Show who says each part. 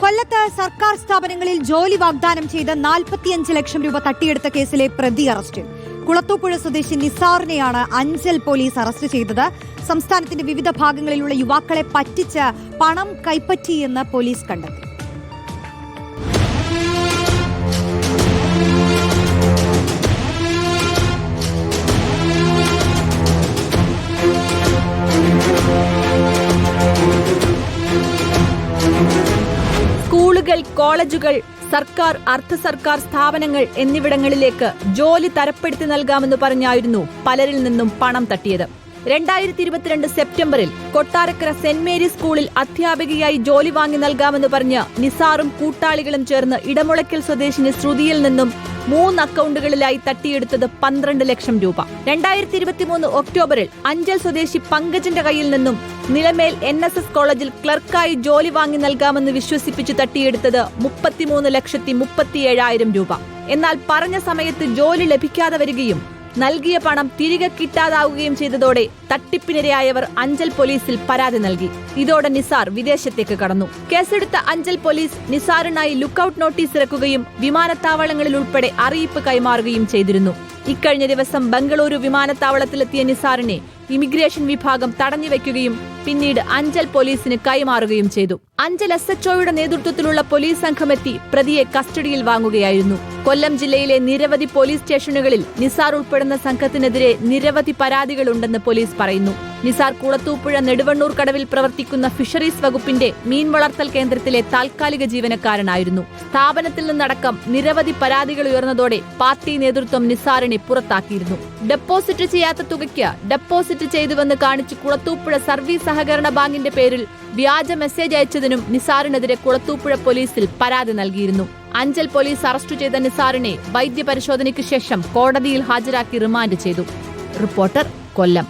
Speaker 1: കൊല്ലത്ത് സർക്കാർ സ്ഥാപനങ്ങളിൽ ജോലി വാഗ്ദാനം ചെയ്ത് നാൽപ്പത്തിയഞ്ച് ലക്ഷം രൂപ തട്ടിയെടുത്ത കേസിലെ പ്രതി അറസ്റ്റിൽ കുളത്തൂപ്പുഴ സ്വദേശി നിസാറിനെയാണ് അഞ്ചൽ പോലീസ് അറസ്റ്റ് ചെയ്തത്. സംസ്ഥാനത്തിന്റെ വിവിധ ഭാഗങ്ങളിലുള്ള യുവാക്കളെ പറ്റിച്ച് പണം കൈപ്പറ്റിയെന്ന് പോലീസ് കണ്ടെത്തി.
Speaker 2: സ്കൂളുകൾ കോളേജുകൾ സർക്കാർ അർദ്ധ സർക്കാർ സ്ഥാപനങ്ങൾ എന്നിവിടങ്ങളിലേക്ക് ജോലി തരപ്പെടുത്തി നൽകാമെന്ന് പറഞ്ഞായിരുന്നു പലരിൽ നിന്നും പണം തട്ടിയത്. രണ്ടായിരത്തി ഇരുപത്തിരണ്ട് സെപ്റ്റംബറിൽ കൊട്ടാരക്കര സെന്റ് മേരീസ് സ്കൂളിൽ അധ്യാപികയായി ജോലി വാങ്ങി നൽകാമെന്ന് പറഞ്ഞ് നിസാറും കൂട്ടാളികളും ചേർന്ന് ഇടമുളയ്ക്കൽ സ്വദേശിനി ശ്രുതിയിൽ നിന്നും മൂന്ന് അക്കൗണ്ടുകളിലായി തട്ടിയെടുത്തത് പന്ത്രണ്ട് ലക്ഷം രൂപ. രണ്ടായിരത്തി ഇരുപത്തിമൂന്ന് ഒക്ടോബറിൽ അഞ്ചൽ സ്വദേശി പങ്കജിന്റെ കയ്യിൽ നിന്നും നിലമേൽ എൻ എസ് എസ് കോളേജിൽ ക്ലർക്കായി ജോലി വാങ്ങി നൽകാമെന്ന് വിശ്വസിപ്പിച്ച് തട്ടിയെടുത്തത് മുപ്പത്തിമൂന്ന് ലക്ഷത്തി മുപ്പത്തിയേഴായിരം രൂപ. എന്നാൽ പറഞ്ഞ സമയത്ത് ജോലി ലഭിക്കാതെ വരികയും നൽകിയ പണം തിരികെ കിട്ടാതാവുകയും ചെയ്തതോടെ തട്ടിപ്പിനിരയായവർ അഞ്ചൽ പോലീസിൽ പരാതി നൽകി. ഇതോടെ നിസാർ വിദേശത്തേക്ക് കടന്നു. കേസെടുത്ത അഞ്ചൽ പോലീസ് നിസാറിനായി ലുക്കൌട്ട് നോട്ടീസ് ഇറക്കുകയും വിമാനത്താവളങ്ങളിൽ ഉൾപ്പെടെ അറിയിപ്പ് കൈമാറുകയും ചെയ്തിരുന്നു. ഇക്കഴിഞ്ഞ ദിവസം ബംഗളൂരു വിമാനത്താവളത്തിലെത്തിയ നിസാറിനെ ഇമിഗ്രേഷൻ വിഭാഗം തടഞ്ഞുവെക്കുകയും പിന്നീട് അഞ്ചൽ പോലീസിന് കൈമാറുകയും ചെയ്തു. അഞ്ചൽ എസ് എച്ച്ഒയുടെ നേതൃത്വത്തിലുള്ള പോലീസ് സംഘമെത്തി പ്രതിയെ കസ്റ്റഡിയിൽ വാങ്ങുകയായിരുന്നു. കൊല്ലം ജില്ലയിലെ നിരവധി പോലീസ് സ്റ്റേഷനുകളിൽ നിസാർ ഉൾപ്പെടുന്ന സംഘത്തിനെതിരെ നിരവധി പരാതികളുണ്ടെന്ന് പോലീസ് പറയുന്നു. നിസാർ കുളത്തൂപ്പുഴ നെടുവണ്ണൂർ കടവിൽ പ്രവർത്തിക്കുന്ന ഫിഷറീസ് വകുപ്പിന്റെ മീൻ വളർത്തൽ കേന്ദ്രത്തിലെ താൽക്കാലിക ജീവനക്കാരനായിരുന്നു. സ്ഥാപനത്തിൽ നിന്നടക്കം നിരവധി പരാതികൾ ഉയർന്നതോടെ പാർട്ടി നേതൃത്വം നിസാറിനെ പുറത്താക്കിയിരുന്നു. ഡെപ്പോസിറ്റ് ചെയ്യാത്ത തുകയ്ക്ക് ഡെപ്പോസിറ്റ് ചെയ്തുവെന്ന് കാണിച്ച് കുളത്തൂപ്പുഴ സർവീസ് സഹകരണ ബാങ്കിന്റെ പേരിൽ വ്യാജ മെസ്സേജ് അയച്ചതിനും നിസാറിനെതിരെ കുളത്തൂപ്പുഴ പോലീസിൽ പരാതി നൽകിയിരുന്നു. അഞ്ചൽ പോലീസ് അറസ്റ്റ് ചെയ്ത നിസാറിനെ വൈദ്യപരിശോധനയ്ക്ക് ശേഷം കോടതിയിൽ ഹാജരാക്കി റിമാൻഡ് ചെയ്തു. റിപ്പോർട്ടർ കൊല്ലം.